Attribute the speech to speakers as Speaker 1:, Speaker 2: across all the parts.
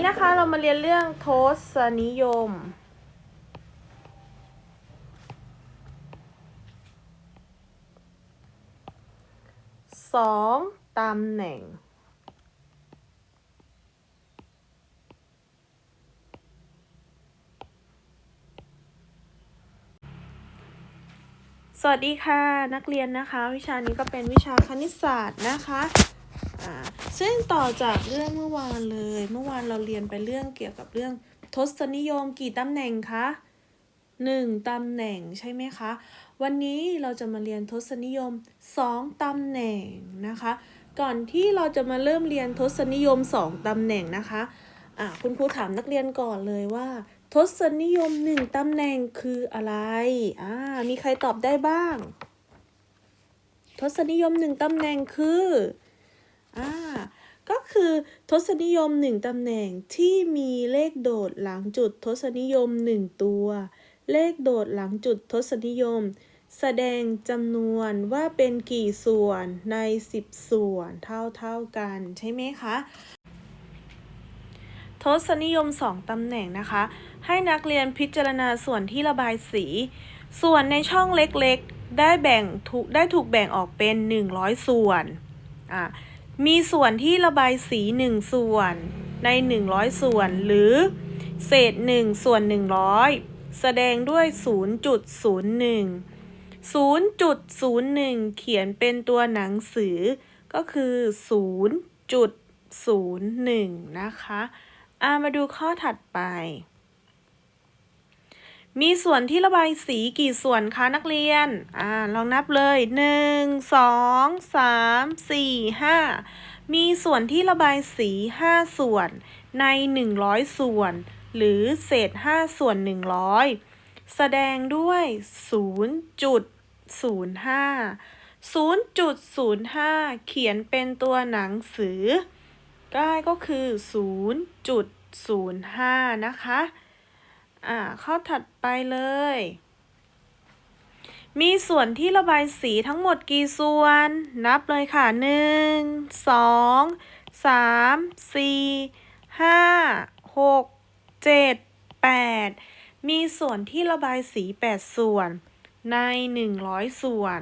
Speaker 1: นี้นะคะเรามาเรียนเรื่องทศนิยม สองตำแหน่ง สวัสดีค่ะนักเรียนนะคะ วิชานี้ก็เป็นวิชาคณิตศาสตร์นะคะ อ่าซึ่งต่อจากเรื่องเมื่อวานเลย เมื่อวานเราเรียนไปเรื่องเกี่ยวกับเรื่องทศนิยมกี่ตำแหน่งคะหนึ่งตำแหน่งใช่ไหมคะ วันนี้เราจะมาเรียนทศนิยมสองตำแหน่งนะคะ ก่อนที่เราจะมาเริ่มเรียนทศนิยมสองตำแหน่งนะคะอะคุณครูถามนักเรียนก่อนเลยว่า ทศนิยมหนึ่งตำแหน่งคืออะไรอ่ามีใครตอบได้บ้าง ทศนิยมหนึ่งตำแหน่งคือ อ่าก็คือทศนิยมหนึ่งตำแหน่งที่มีเลขโดดหลังจุดทศนิยมหนึ่งตัว เลขโดดหลังจุดทศนิยม แสดงจำนวนว่าเป็นกี่ส่วนใน 10 ส่วนเท่าๆกันใช่ไหมคะทศนิยม 2 ตำแหน่งนะคะ ให้นักเรียนพิจารณาส่วนที่ระบายสี ส่วนในช่องเล็กๆ ได้แบ่งถูกได้ถูกแบ่งออกเป็น 100 ส่วนอะ มีส่วนที่ระบายสี 1 ส่วนใน 100 ส่วน หรือเศษ 1 ส่วน 100 แสดงด้วย 0.01 0.01 เขียนเป็นตัวหนังสือ ก็คือ 0.01 นะคะ อามาดูข้อถัดไป มีส่วนที่ระบายสีกี่ส่วนคะนักเรียน อ่า ลองนับเลย1 2 3 4 5มีส่วนที่ระบายสี5ส่วนใน100ส่วน หรือเศษ5ส่วน100แสดงด้วย0.05 0.05เขียนเป็นตัวหนังสือ ได้ก็คือ0.05นะคะ อ่า ข้อถัดไปเลย มีส่วนที่ระบายสีทั้งหมดกี่ส่วน นับเลยค่ะ1 2 3 4 5 6 7 8มีส่วนที่ระบายสี8ส่วน ใน100ส่วน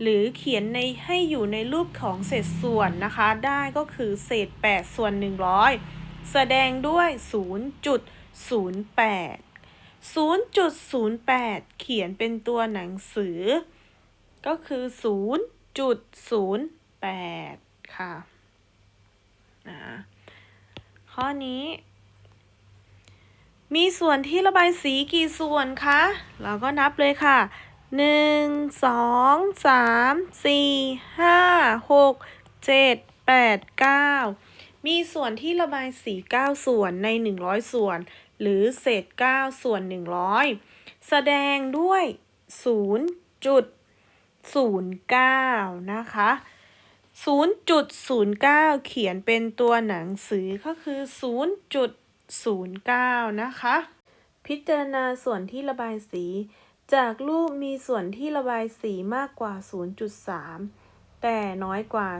Speaker 1: หรือเขียนในให้อยู่ในรูปของเศษส่วนนะคะ ได้ก็คือเศษ8ส่วน100แสดงด้วย 0.08 0.08 เขียนเป็นตัวหนังสือ ก็คือ 0.08 ค่ะนะข้อนี้ มีส่วนที่ระบายสีกี่ส่วนคะ เราก็นับเลยค่ะหนึ่งสองสามสี่ห้าหกเจ็ดแปดเก้า มีส่วนที่ระบายสีเก้าส่วนในหนึ่งร้อยส่วน หรือเศษเก้าส่วนหนึ่งร้อยแสดงด้วยศูนย์จุดศูนย์เก้านะคะศูนย์จุดศูนย์เก้าเขียนเป็นตัวหนังสือก็คือศูนย์จุดศูนย์เก้านะคะ พิจารณาส่วนที่ระบายสี จากรูปมีส่วนที่ระบายสีมากกว่า 0.3 แต่น้อยกว่า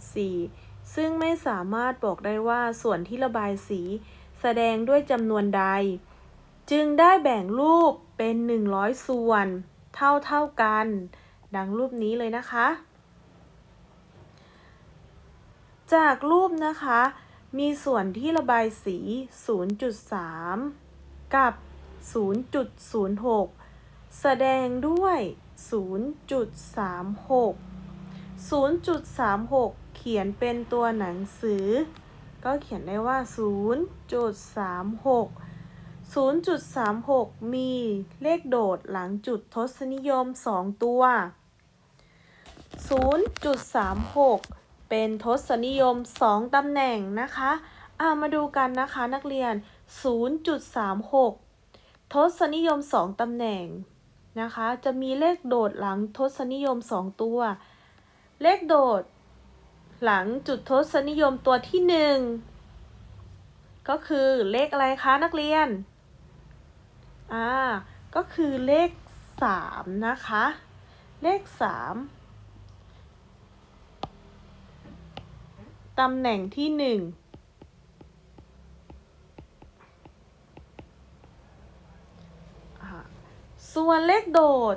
Speaker 1: 0.4 ซึ่งไม่สามารถบอกได้ว่าส่วนที่ระบายสี แสดงด้วยจำนวนใด จึงได้แบ่งรูปเป็น 100 ส่วน เท่าเท่ากัน ดังรูปนี้เลยนะคะ จากรูปนะคะ มีส่วนที่ระบายสี 0.3 กับ 0.06 แสดงด้วย 0.36 0.36 เขียนเป็นตัวหนังสือ ก็เขียนได้ว่า 0.36 0.36 มีเลขโดดหลังจุดทศนิยม 2 ตัว 0.36 เป็นทศนิยม 2 ตำแหน่งนะคะอามาดูกันนะคะนักเรียน 0.36 ทศนิยม 2 ตำแหน่งนะคะ จะมีเลขโดดหลังทศนิยม 2 ตัว เลขโดด หลังจุดทศนิยมตัวที่หนึ่งก็คือเลขอะไรคะนักเรียน อ่า ก็คือเลขสามนะคะ เลขสามตำแหน่งที่หนึ่งส่วนเลขโดด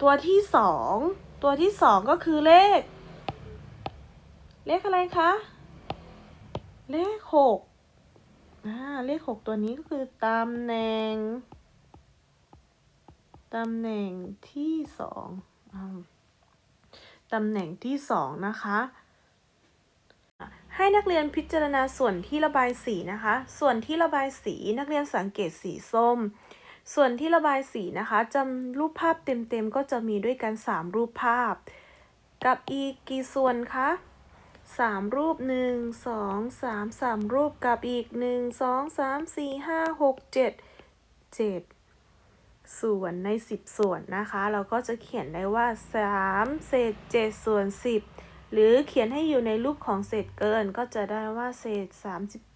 Speaker 1: ตัวที่สอง ตัวที่สองก็คือเลข เลขอะไรคะ เลขหกอ่าเลขหกตัวนี้ก็คือตำแหน่งตำแหน่งที่สองอตำแหน่งที่สองนะคะ ให้นักเรียนพิจารณาส่วนที่ระบายสีนะคะ ส่วนที่ระบายสีนักเรียนสังเกตสีส้ม ส่วนที่ระบายสีนะคะจำรูปภาพเต็มๆก็จะมีด้วยกัน 3 รูปภาพ กับอีกกี่ส่วนคะ สามรูปหนึ่งสองสามสามรูปกับอีกหนึ่งสองสามสี่ห้าหกเจ็ดเจ็ดส่วนใน10ส่วนนะคะ เราก็จะเขียนได้ว่า3เศษ7ส่วน10หรือเขียนให้อยู่ในรูปของเศษเกินก็จะได้ว่าเศษ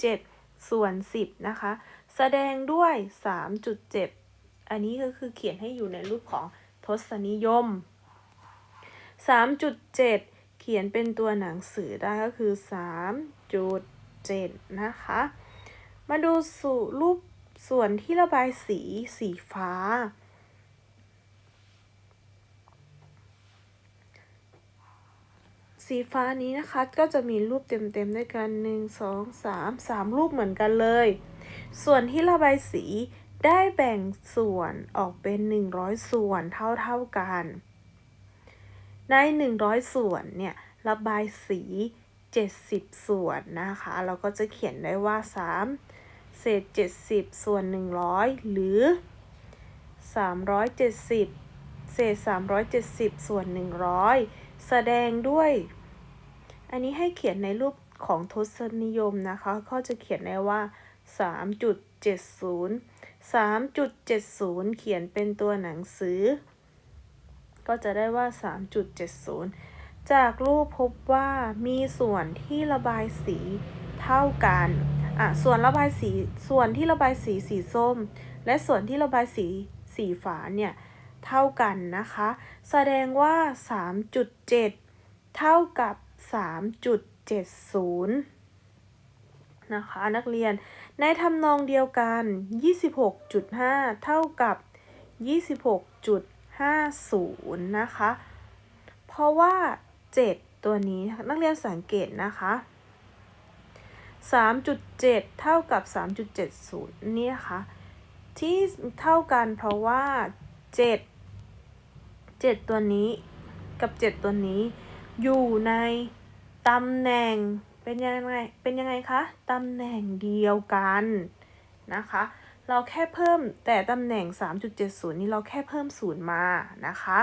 Speaker 1: 37ส่วน10นะคะ แสดงด้วย3.7อันนี้ก็คือเขียนให้อยู่ในรูปของทศนิยม3.7เจ็ด ขียนเป็นตัวหนังสือได้ก็คือ 3.7 นะคะ มาดูสู่รูปส่วนที่ระบายสีสีฟ้า สีฟ้านี้นะคะก็จะมีรูปเต็มๆด้วยกัน 1 2 3 3 รูปเหมือนกันเลย ส่วนที่ระบายสีได้แบ่งส่วนออกเป็น 100 ส่วนเท่าๆกัน ใน100 ส่วนเนี่ยระบายสี 70 ส่วนนะคะ เราก็จะเขียนได้ว่า 3 เศษ 70 ส่วน 100 หรือ 370 เศษ 370 ส่วน 100 แสดงด้วย อันนี้ให้เขียนในรูปของทศนิยมนะคะ ก็จะเขียนได้ว่า 3.70 3.70 เขียนเป็นตัวหนังสือ ก็จะได้ว่า 3.70 จากรูปพบว่ามีส่วนที่ระบายสีเท่ากัน อะ ส่วนระบายสี ส่วนที่ระบายสีสีส้ม และส่วนที่ระบายสีสีฟ้าเนี่ย เท่ากันนะคะ แสดงว่า 3.7 เท่ากับ 3.70นะคะนักเรียนในทำนองเดียวกัน 26.5 เท่ากับ 50 นะคะ เพราะว่า 7 ตัวนี้นักเรียนสังเกตนะคะ 3.7 เท่ากับ 3.70เนี่ยค่ะที่เท่ากันเพราะว่า 7 7 ตัวนี้กับ 7 ตัวนี้ อยู่ในตำแหน่งเป็นยังไง เป็นยังไงคะ ตำแหน่งเดียวกันนะคะ เราแค่เพิ่มแต่ตำแหน่ง 3.70 นี้เราแค่เพิ่มศูนย์มานะคะ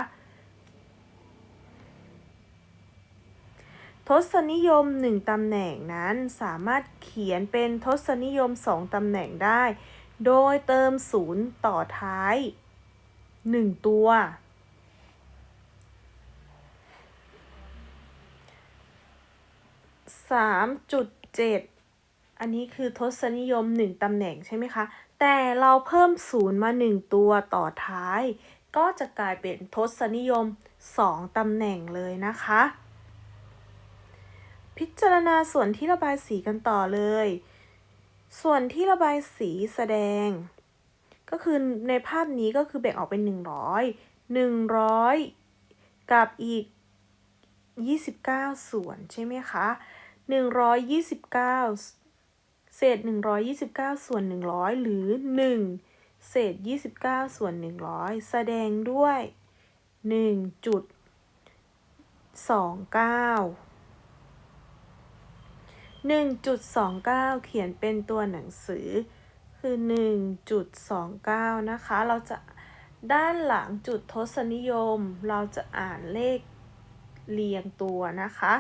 Speaker 1: ทศนิยม 1ตำแหน่งนั้นสามารถเขียนเป็นทศนิยม 2ตำแหน่งได้ โดยเติมศูนย์ต่อท้าย 1 ตัว3.7 อันนี้คือทศนิยม 1ตำแหน่งใช่ไหมคะ แต่เราเพิ่มศูนย์มา 1 ตัวต่อท้าย ก็จะกลายเป็นทศนิยม 2ตำแหน่งเลยนะคะ พิจารณาส่วนที่ระบายสีกันต่อเลย ส่วนที่ระบายสีแสดง ก็คือในภาพนี้ก็คือแบ่งออกเป็น 100 100 กับอีก 29 ส่วนใช่ไหมคะ 129 เศษ 129 ส่วน 100 หรือ 1 เศษ 29 ส่วน 100 แสดงด้วย 1.29 1.29 เขียนเป็นตัวหนังสือ คือ 1.29 นะคะ เราจะด้านหลังจุดทศนิยม เราจะอ่านเลขเรียงตัวนะคะ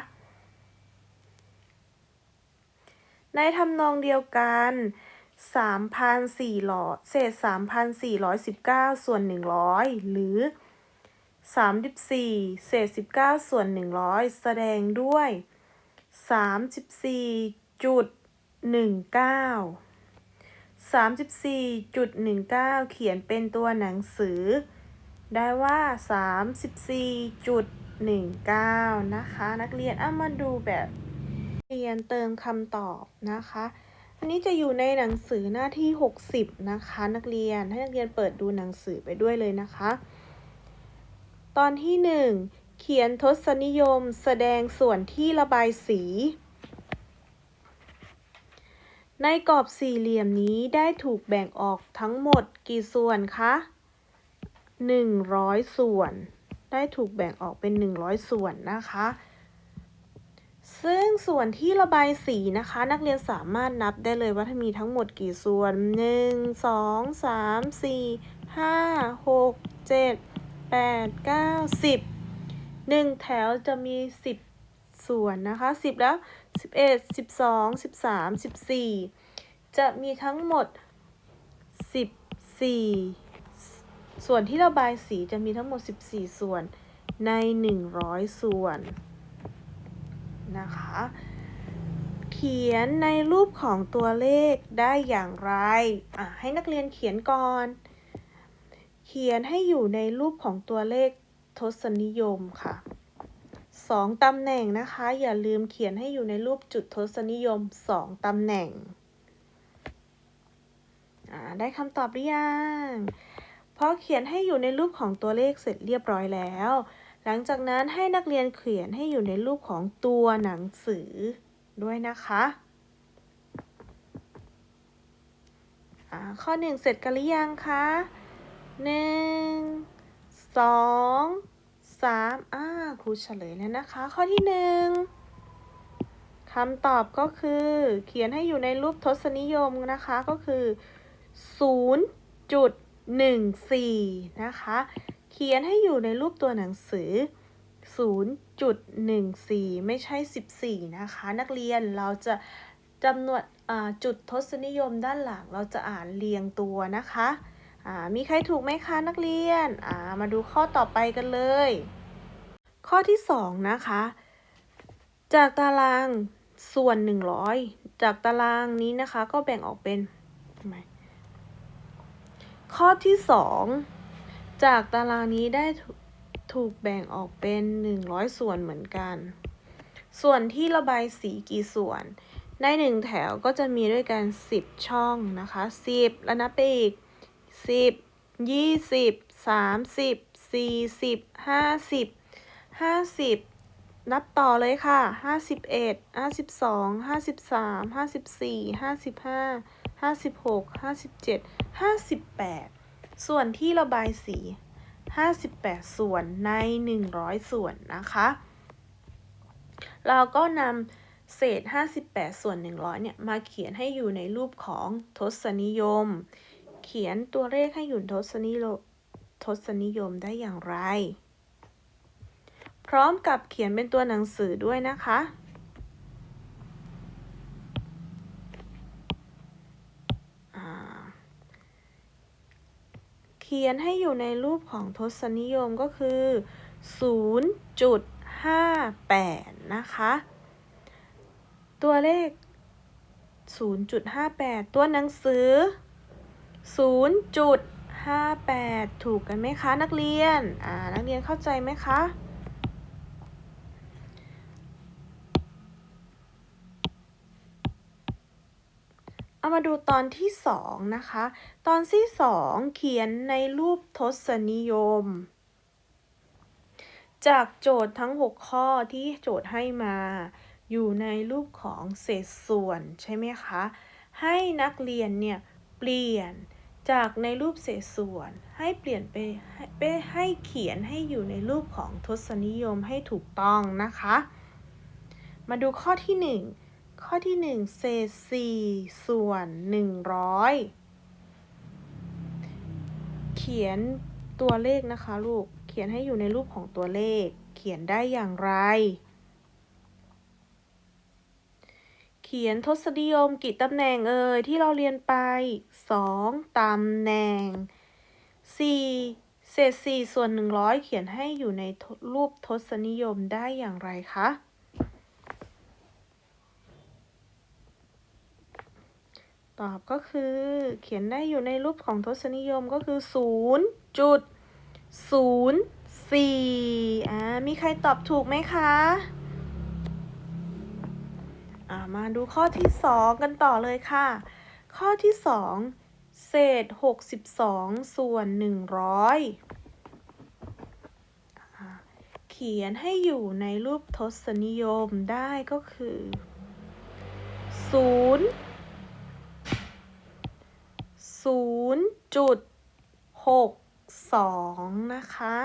Speaker 1: ในทำนองเดียวกัน3,400เศษ 3,419 ส่วน 100 หรือ 34 เศษ 19 ส่วน 100 แสดงด้วย 34.19 34.19 เขียนเป็นตัวหนังสือ ได้ว่า 34.19 นะคะ นักเรียนเอามาดูแบบ เรียนเติมคำตอบนะคะ อันนี้จะอยู่ในหนังสือหน้าที่ 60 นะคะ นักเรียนให้นักเรียนเปิดดูหนังสือไปด้วยเลยนะคะ ตอนที่ 1 เขียนทศนิยมแสดงส่วนที่ระบายสี ในกรอบสี่เหลี่ยมนี้ได้ถูกแบ่งออกทั้งหมดกี่ส่วนคะ100 ส่วน ได้ถูกแบ่งออกเป็น 100 ส่วนนะคะ ซึ่งส่วนที่ระบายสีนะคะ นักเรียนสามารถนับได้เลยว่ามีทั้งหมดกี่ส่วน 1 2 3 4 5 6 7 8 9 10 1 แถวจะมี 10 ส่วนนะคะ 10 แล้ว 11 12 13 14 จะมีทั้งหมด 14 ส่วนที่ระบายสีจะมีทั้งหมด 14 ส่วนใน 100 ส่วน นะคะ เขียนในรูปของตัวเลขได้อย่างไรอะให้นักเรียนเขียนก่อน เขียนให้อยู่ในรูปของตัวเลขทศนิยมค่ะสองตำแหน่งนะคะ อย่าลืมเขียนให้อยู่ในรูปจุดทศนิยมสองตำแหน่งอ่าได้คำตอบหรือยังพอเขียนให้อยู่ในรูปของตัวเลขเสร็จเรียบร้อยแล้ว หลังจากนั้นให้นักเรียนเขียนให้อยู่ในรูปของตัวหนังสือด้วยนะคะข้อหนึ่งเสร็จกันหรือยังคะหนึ่งสองสามอ่าครูเฉลยแล้วนะคะ ข้อที่หนึ่งคำตอบก็คือ เขียนให้อยู่ในรูปทศนิยมนะคะก็คือ 0.14 นะคะ เขียนให้อยู่ในรูปตัวหนังสือ 0.14 ไม่ใช่ 14 นะคะ นักเรียนเราจะจำนวนจุดทศนิยมด้านหลังเราจะอ่านเรียงตัวนะคะมีใครถูกไหมคะนักเรียน มาดูข้อต่อไปกันเลย ข้อที่ 2 นะคะ จากตารางส่วน 100 จากตารางนี้นะคะก็แบ่งออกเป็น ข้อที่ 2 จากตารางนี้ได้ถูกแบ่งออกเป็น 100 ส่วนเหมือนกัน ส่วนที่ระบายสีกี่ส่วน ในหนึ่งแถวก็จะมีด้วยกัน 10 ช่องนะคะ 10 แล้วนับไปอีก 10 20 30 40 50 50 นับต่อเลยค่ะ 51 52 53 54 55 56 57 58 ส่วนที่ระบายสี 58 ส่วนใน 100 ส่วนนะคะ เราก็นำเศษ 58 ส่วน 100 เนี่ย มาเขียนให้อยู่ในรูปของทศนิยม เขียนตัวเลขให้อยู่ทศนิยมทศนิยมได้อย่างไร พร้อมกับเขียนเป็นตัวหนังสือด้วยนะคะ อ่า เขียนให้อยู่ในรูปของทศนิยมก็คือ 0.58 นะคะ ตัวเลข 0.58 ตัวหนังสือ 0.58 ถูกกันไหมคะ นักเรียน อ่า นักเรียนเข้าใจไหมคะ เอามา ดูตอนที่สองนะคะ ตอนที่สองเขียนในรูปทศนิยม จากโจทย์ทั้ง 6 ข้อที่โจทย์ให้มา อยู่ในรูปของเศษส่วนใช่ไหมคะ ให้นักเรียนเนี่ยเปลี่ยนจากในรูปเศษส่วนให้เปลี่ยนไปให้ไปให้เขียนให้อยู่ในรูปของทศนิยมให้ถูกต้องนะคะ มาดูข้อที่ 1 ข้อที่ 1 เศษ 4 ส่วน 100 เขียนตัวเลขนะคะลูก เขียนให้อยู่ในรูปของตัวเลข เขียนได้อย่างไร เขียนทศนิยมกี่ตำแหน่งเอ่ยที่เราเรียนไป 2ตำแหน่ง 4 เศษ 4 ส่วน 100 เขียนให้อยู่ในรูปทศนิยมได้อย่างไรคะ ตอบก็คือ เขียนได้อยู่ในรูปของทศนิยมก็คือ0จุด0 4อ่ามีใครตอบถูกไหมคะอ่ามาดูข้อที่สองกันต่อเลยค่ะ ข้อที่สองเศษ62ส่วน100อ่าเขียนให้อยู่ในรูปทศนิยมได้ก็คือ0 0.62นะคะ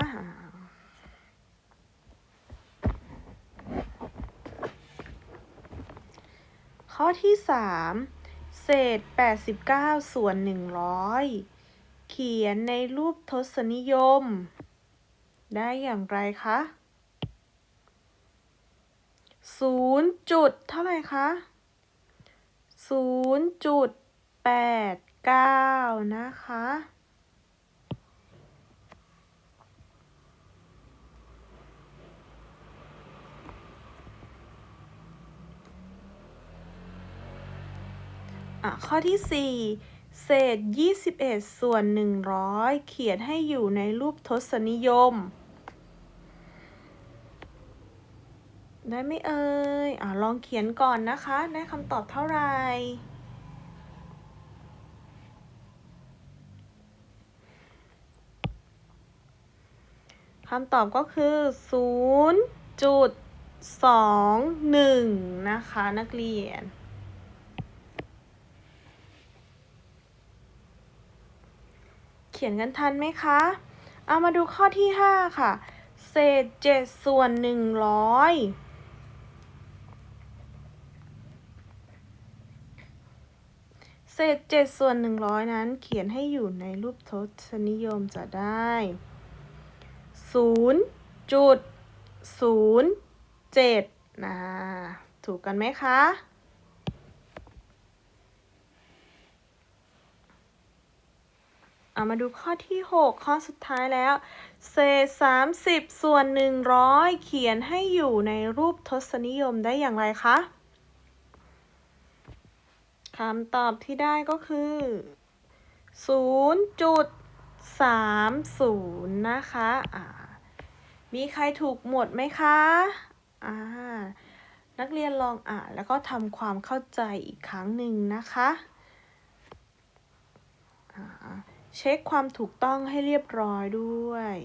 Speaker 1: ข้อที่3เศษ89ส่วน100เขียนในรูปทศนิยม ได้อย่างไรคะ0จุดเท่าไหร่คะ0.89นะคะ อะ ข้อที่4เศษ 21 ส่วน 100 เขียนให้อยู่ในรูปทศนิยม ได้ไหมเอ่ย อะลองเขียนก่อนนะคะ ได้คำตอบเท่าไหร่ คำตอบก็คือ 0.21 นะคะ นักเรียน เขียนกันทันไหมคะ เอามาดูข้อที่ 5 ค่ะ เศษ 7 ส่วน 100เศษ7ส่วน 100 นั้นเขียนให้อยู่ในรูปทศนิยมจะได้ 0.07นะถูกกันไหมคะเอามาดูข้อที่ 6 ข้อสุดท้ายแล้ว เศษ 30 ส่วน 100 เขียนให้อยู่ในรูปทศนิยมได้อย่างไรคะคำตอบที่ได้ก็คือ 0.30 นะคะอ่า มีใครถูกหมดไหมคะอ่านักเรียนลองอ่านแล้วก็ทำความเข้าใจอีกครั้งหนึ่งนะคะเช็คความถูกต้องให้เรียบร้อยด้วย